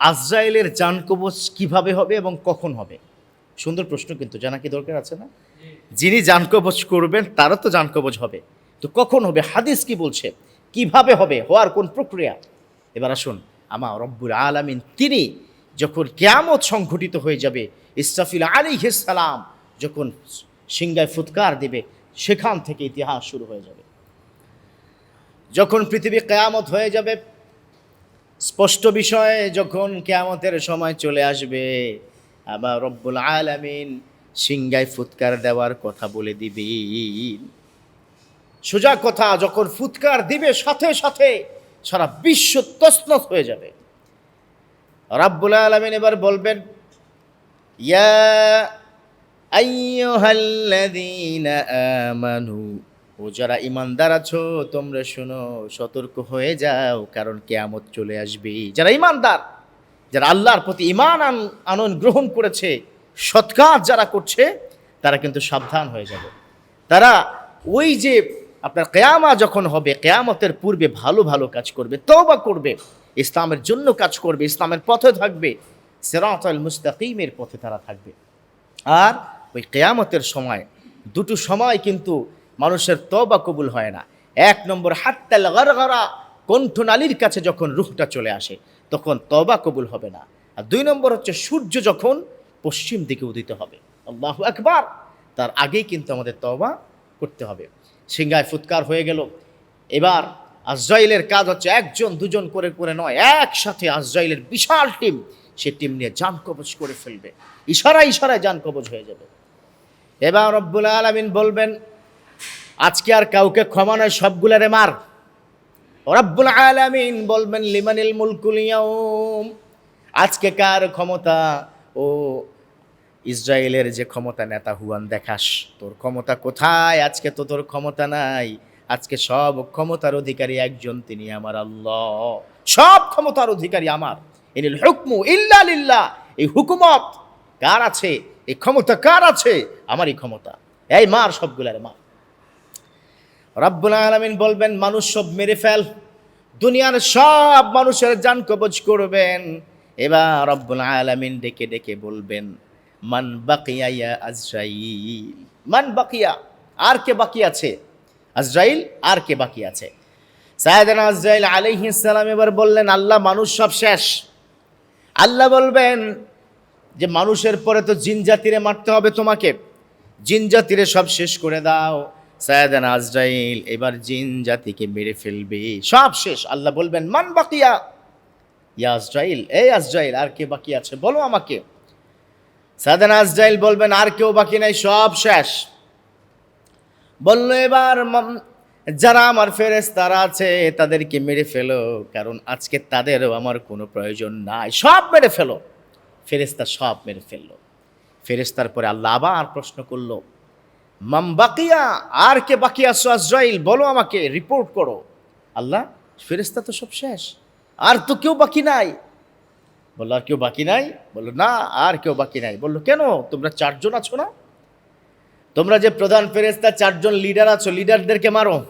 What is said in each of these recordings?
আজরাইলের যান কবচ কীভাবে হবে এবং কখন হবে? সুন্দর প্রশ্ন, কিন্তু জানা কি দরকার আছে না? যিনি যান কবচ করবেন, তারও তো যান কবচ হবে। তো কখন হবে? হাদিস কি বলছে? কীভাবে হবে? হওয়ার কোন প্রক্রিয়া? এবার আসুন আমার রব্বুল আলামিন, তিনি যখন কেয়ামত সংঘটিত হয়ে যাবে, ইসরাফিল আলী সালাম যখন সিংগায় ফুৎকার দেবে, সেখান থেকে ইতিহাস শুরু হয়ে যাবে। যখন পৃথিবী কেয়ামত হয়ে যাবে স্পষ্ট বিষয়ে, যখন কেয়ামতের সময় চলে আসবে, আবার রব্বুল আলামিন সিংগায় ফুৎকার দেওয়ার কথা বলে দিবেন। সোজা কথা, যখন ফুৎকার দিবে, সাথে সাথে সারা বিশ্ব তসনস হয়ে যাবে। রাব্বুল আলামিন এবার বলবেন, ইয়া আইয়ুহাল্লাযীনা আমানু ও যারা ইমানদার আছো, তোমরা শোনো, সতর্ক হয়ে যাও, কারণ কেয়ামত চলে আসবে যারা ইমানদার, যারা আল্লাহর প্রতি ইমান আন- আনয়ন গ্রহণ করেছে সৎকার যারা করছে, তারা কিন্তু সাবধান হয়ে যাবে। তারা ওই যে আপনার কেয়ামা যখন হবে, কেয়ামতের পূর্বে ভালো ভালো কাজ করবে, তওবা করবে, ইসলামের জন্য কাজ করবে, ইসলামের পথে থাকবে সেরাত আল মুস্তাকিমের পথে তারা থাকবে। আর ওই কেয়ামতের সময়, দুটো সময় কিন্তু মানুষের তবা কবুল হয় না। এক নম্বর, হাত্তাল গরগরা কণ্ঠনালীর কাছে যখন রুহটা চলে আসে, তখন তবা কবুল হবে না। আর দুই নম্বর হচ্ছে, সূর্য যখন পশ্চিম দিকে উদিত হবে, আল্লাহ একবার তার আগেই কিন্তু আমাদের তবা করতে হবে। সিংহায় ফুৎকার হয়ে গেল। এবার আজরাইলের কাজ হচ্ছে, একজন, দুজন করে করে নয়, একসাথে আজরাইলের বিশাল টিম, সে টিম নিয়ে যান কবচ করে ফেলবে। ইশারা ইশারায় যান কবচ হয়ে যাবে। এবার রব্বুল আলমিন বলবেন আজকে আর কাউকে ক্ষমা নয়, সবগুলারে মার। রব্বুল আলামিন বলবেন, লিমানিল মুলকুল ইয়াউম। আজকে কার ক্ষমতা? ও ইসরায়েলের যে ক্ষমতা, নেতা হুয়ান, দেখাস, তোর ক্ষমতা কোথায়? আজকে তো তোর ক্ষমতা নাই। আজকে সব ক্ষমতার অধিকারী একজন, তিনি আমার আল্লাহ। সব ক্ষমতার অধিকারী আমার। এনিল হুকমু ইল্লা লিল্লাহ। এই হুকুমত কার আছে? এই ক্ষমতা কার আছে? আমারই ক্ষমতা। এই মার সবগুলারে, মার। রব্বুল আলমিন বলবেন, মানুষ সব মেরে ফেল, দুনিয়ার সব মানুষের জান কবজ করবেন। এবার রব্বুল আলমিন ডেকে ডেকে বলবেন, মান বাকিয়া ইয়া আজরাইল? মান বাকিয়া, আর কে বাকি আছে? আজরাইল, আর কে বাকি আছে? সায়দান আজরাইল আলাইহিস সালাম এবার বললেন, আল্লাহ মানুষ সব শেষ। আল্লাহ বলবেন, যে মানুষের পরে তো জিন জাতিরে মারতে হবে তোমাকে। জিন জাতিরে সব শেষ করে দাও। সায়াদান আজরাইল, এবার জিন জাতিকে মেরে ফেলবে। সব শেষ। আল্লাহ বলবেন, মান বাকিয়া? ইয়া আজরাইল এই আজরাইল, আর কে বাকি আছে? বলো আমাকে। সায়াদান আজরাইল বলবেন, আর কেউ বাকি নাই, সব শেষ। বলল, এবার যারা আমার ফেরেস তারা আছে, তাদেরকে মেরে ফেলো, কারণ আজকে তাদেরও আমার কোনো প্রয়োজন নাই। সব মেরে ফেলো। ফেরেস্তা সব মেরে ফেলল। ফেরেস্তার পরে আল্লাহ আবার প্রশ্ন করল মাম বাকিয়া, আর কে বাকি আছো আজরাইল, বলো আমাকে রিপোর্ট করো। আল্লাহ ফেরেস্তা তো সব শেষ। আর তো কেউ বাকি নাই। বলল, আর কেউ বাকি নাই? বলল, না, আর কেউ বাকি নাই। বলল, কেন? তোমরা চারজন আছো না? তোমরা যে প্রধান ফেরেস্তা চারজন লিডার আছো লিডারদেরকে মারো।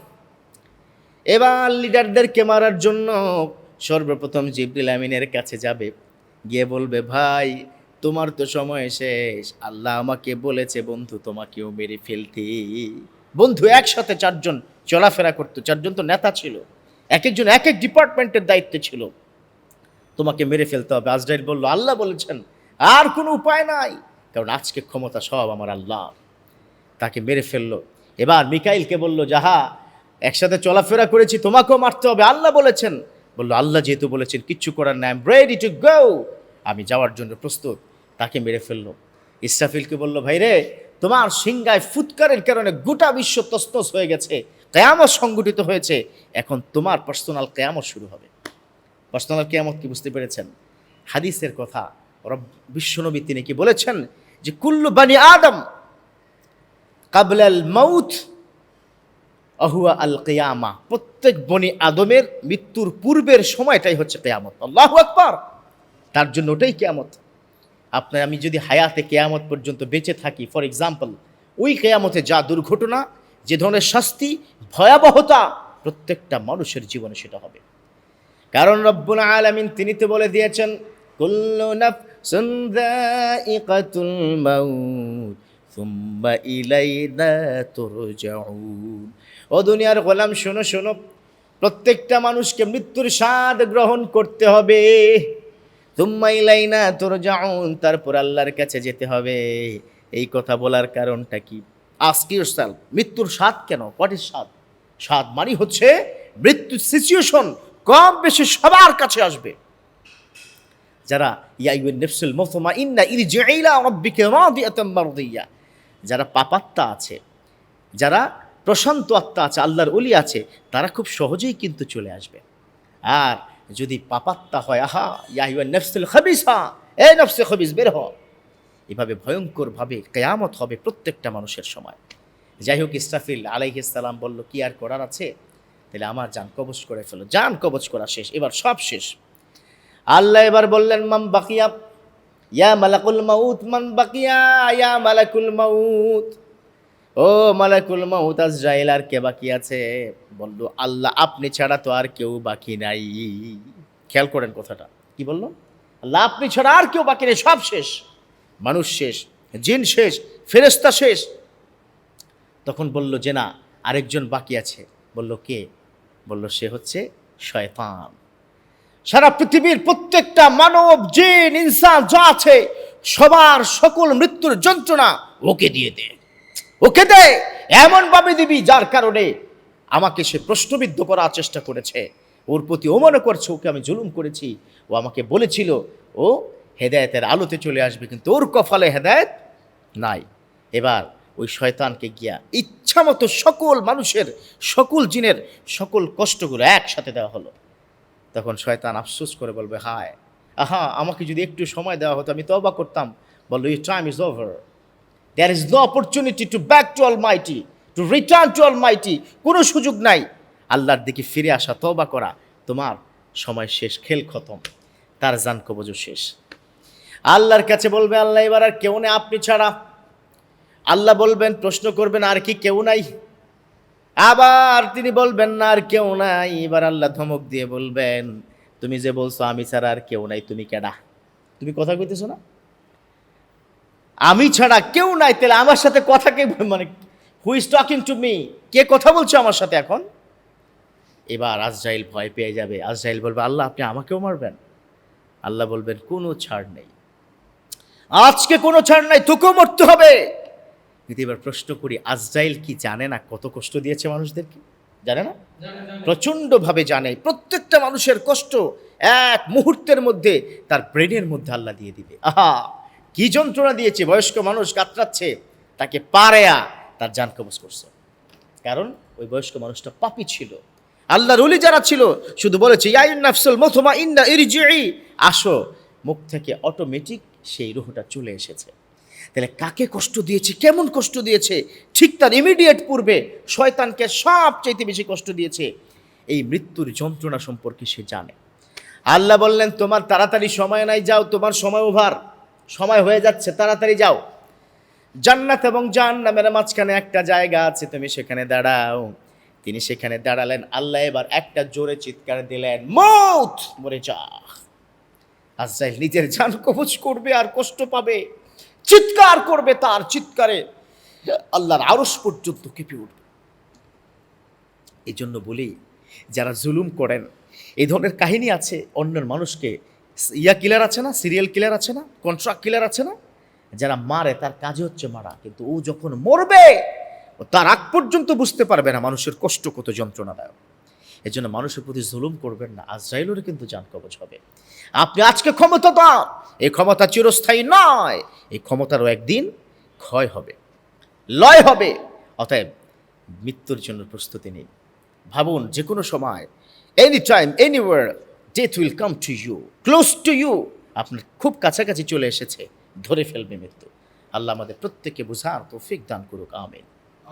এবার লিডারদেরকে মারার জন্য সর্বপ্রথম জিবরিল আমিনের কাছে যাবে। গিয়ে বলবে, ভাই তোমার তো সময় শেষ। আল্লাহ আমাকে বলেছে, বন্ধু, তোমাকেও মেরে ফেলতে। বন্ধু, একসাথে চারজন চলাফেরা করতো। চারজন তো নেতা ছিল। এক একজন এক এক ডিপার্টমেন্টের দায়িত্বে ছিল। তোমাকে মেরে ফেলতে হবে। আজরাইল বলল, আল্লাহ বলেছেন, আর কোনো উপায় নাই। কারণ আজকে ক্ষমতা সব আমার আল্লাহ। তাকে মেরে ফেলল। এবার মিকাইলকে বলল, যাহা, একসাথে চলাফেরা করেছি, তোমাকেও মারতে হবে। আল্লাহ বলেছেন। বলল, আল্লাহ যেহেতু বলেছেন, কিচ্ছু করার নাই। রেডি টু গো আমি যাওয়ার জন্য প্রস্তুত। তাকে মেরে ফেলল। ইসরাফিলকে বলল ভাই রে তোমার সিংগায় ফুৎকারের কারণে গোটা বিশ্ব তস্তস হয়ে গেছে, কেয়ামত সংগঠিত হয়েছে, এখন তোমার পার্সোনাল কেয়ামত শুরু হবে। পার্সোনাল কেয়ামত কি বুঝতে পেরেছেন? হাদিসের কথা ওরা বিশ্বনবী তিনি কি বলেছেন? যে কুল্লু বানি আদম কাবলাল মাউথ আহুয়া আল কেয়ামা। প্রত্যেক বনি আদমের মৃত্যুর পূর্বের সময়টাই হচ্ছে কেয়ামত। আল্লাহ আকবার! তার জন্য ওটাই কেয়ামত। আপনার, আমি যদি হায়াতে কেয়ামত পর্যন্ত বেঁচে থাকি ফর এক্সাম্পল ওই কেয়ামতে যা দুর্ঘটনা, যে ধরনের শাস্তি, ভয়াবহতা, প্রত্যেকটা মানুষের জীবনে সেটা হবে। কারণ রব্বুল আলামিন তিনি তো বলে দিয়েছেন ও দুনিয়ার গোলাম, শোনো শোনো, প্রত্যেকটা মানুষকে মৃত্যুর স্বাদ গ্রহণ করতে হবে। তুম্মা ইলাইনা তুরজাউন তারপর আল্লাহর কাছে যেতে হবে। এই কথা বলার কারণটা কি? আজকে সাল মৃত্যুর স্বাদ কেন? হোয়াট ইজ স্বাদ? স্বাদ মানে হচ্ছে মৃত্যুর সিচুয়েশন কম বেশি সবার কাছে আসবে। যারা ইয়াইউন নেফসুল মুতমা ইন্না ইরজিইলা রাব্বিকা রাদিয়াতাম মারদিয়া। যারা পাপাত্মা আছে, যারা প্রশান্ত আত্মা আছে, আল্লাহর অলি আছে, তারা খুব সহজেই কিন্তু চলে আসবে। আর যদি পাপাত্তা হয়, আহা ইয়াইউন নেফসুল খবিসা এ নফসে খবিস, বের হ। এভাবে ভয়ঙ্করভাবে কেয়ামত হবে প্রত্যেকটা মানুষের সময়। যাই হোক, ইসরাফিল আলাইহিসাল্লাম বলল, কি আর করার আছে? তাহলে আমার যান কবচ করে ফেলো। যান কবচ করা শেষ, এবার সব শেষ। আল্লাহ এবার বললেন মাম বাকিয়া, ইয়া মালাকুল মাউত, মান বাকিয়া, ইয়া মালাকুল মাউত। ও মালাকুল মাউত আজরাইল আর কে বাকি আছে? বলল, আল্লাহ আপনি ছাড়া তো আর কেউ বাকি নাই। খেয়াল করেন কথাটা। কি বলল? আল্লাহ আপনি ছাড়া আর কেউ বাকি নেই, সব শেষ। মানুষ শেষ, জিন শেষ ফেরেস্তা শেষ। তখন বলল, যে না, আরেকজন বাকি আছে। বলল, কে? বলল, সে হচ্ছে শয়তান। সারা পৃথিবীর প্রত্যেকটা মানব, জিন, ইনসান, যা আছে, সবার সকল মৃত্যুর যন্ত্রণা ওকে দিয়ে দে। ওকে দে, এমন ভাবে দিবি যার কারণে আমাকে সে প্রশ্নবিদ্ধ করার চেষ্টা করেছে। ওর প্রতি ও মনে করছে, ওকে আমি জুলুম করেছি। ও আমাকে বলেছিল, ও, হেদায়েতের আলোতে চলে আসবে, কিন্তু ওর কপালে হেদায়েত নাই। এবার ওই শয়তানকে গিয়া ইচ্ছামতো সকল মানুষের, সকল জিনের, সকল কষ্টগুলো একসাথে দেওয়া হলো। তখন শয়তান আফসোস করে বলবে, হায়, আহা, আমাকে যদি একটু সময় দেওয়া হতো, আমি তবা করতাম। বলল you time is over there is no opportunity to back to almighty to return to almighty কোনো সুযোগ নাই। আল্লাহর দিকে ফিরে আসা তবা করা। তোমার সময় শেষ, খেল খতম। তার জান কবজ শেষ। আল্লাহর কাছে বলবে, আল্লাহ, এবার আর কেউ নেই আপনি ছাড়া। আল্লাহ বলবেন, প্রশ্ন করবেন, আর কি কেউ নাই? আবার তিনি বলবেন, না, আর কেউ নাই। এবার আল্লাহ ধমক দিয়ে বলবেন, তুমি যে বলছো, আমি ছাড়া আর কেউ নাই। তুমি কেডা? তুমি কথা কইতেছো না? আমি ছাড়া কেউ নাই, তাহলে আমার সাথে কথা কে মানে who is talking to me কে কথা বলছো আমার সাথে এখন? এবার আজরাইল ভয় পেয়ে যাবে। আজরাইল বলবে, আল্লাহ, আপনি আমাকেও মারবেন। আল্লাহ বলবেন, কোনো ছাড় নেই। আজকে কোনো ছাড় নাই, তোকেও মরতে হবে। কিন্তু এবার প্রশ্ন করি, আজরাইল কি জানে না কত কষ্ট দিয়েছে মানুষদেরকে? জানে না? প্রচণ্ডভাবে জানে। প্রত্যেকটা মানুষের কষ্ট এক মুহূর্তের মধ্যে তার ব্রেনের মধ্যে আল্লাহ দিয়ে দিবে। আহা! কি যন্ত্রণা দিয়েছে, বয়স্ক মানুষ কাতরাচ্ছে, তাকে পারেয়া তার জান কবজ করছে। কারণ ওই বয়স্ক মানুষটা পাপি ছিল। আল্লাহর অলি যারা ছিল, শুধু বলেছে নাফসুল মথমা আসো, মুখ থেকে অটোমেটিক সেই রুহটা চলে এসেছে। তাহলে কাকে কষ্ট দিয়েছে, কেমন কষ্ট দিয়েছে? ঠিক তার ইমিডিয়েট পূর্বে শয়তানকে সবচাইতে বেশি কষ্ট দিয়েছে। এই মৃত্যুর যন্ত্রণা সম্পর্কে সে জানে। আল্লাহ বললেন, তোমার তাড়াতাড়ি সময় নাই, যাও, তোমার সময় ওভার। সময় হয়ে যাচ্ছে, তাড়াতাড়ি যাও। জান্নাত এবং জাহান্নামের মাঝখানে একটা জায়গা আছে, তুমি সেখানে দাঁড়াও। তিনি সেখানে দাঁড়ালেন, আল্লাহ এবার একটা জোরে চিৎকার দিলেন, মৌত! মরে যা। আজরাইল নিজের জান কবচ করবে আর কষ্ট পাবে, চিৎকার করবে তার চিৎকারে। আল্লাহর আরস পর্যন্ত কেঁপে উঠবে। এই জন্য বলি, যারা জুলুম করেন এই ধরনের কাহিনী আছে, অন্যের মানুষকে ইয়া কিলার আছে না? সিরিয়াল কিলার আছে না? কন্ট্রাক্ট কিলার আছে না? যারা মারে, তার কাজে হচ্ছে মারা। কিন্তু ও যখন মরবে তার আগ পর্যন্ত বুঝতে পারবে না মানুষের কষ্ট কত যন্ত্রণাদায়ক। এই জন্য মানুষের প্রতি জুলুম করবেন না। আজরাইলেরও কিন্তু যান কবচ হবে। আপনি আজকে ক্ষমতা দাও। এই ক্ষমতা চিরস্থায়ী নয়। এই ক্ষমতারও একদিন ক্ষয় হবে। লয় হবে। অতএব মৃত্যুর জন্য প্রস্তুতি নিন। ভাবুন যে কোনো সময় any time anywhere death will come to you close to you আপনার খুব কাছাকাছি চলে এসেছে, ধরে ফেলবে মৃত্যু। আল্লাহ আমাদের প্রত্যেককে বোঝার তৌফিক দান করুক, আমিন।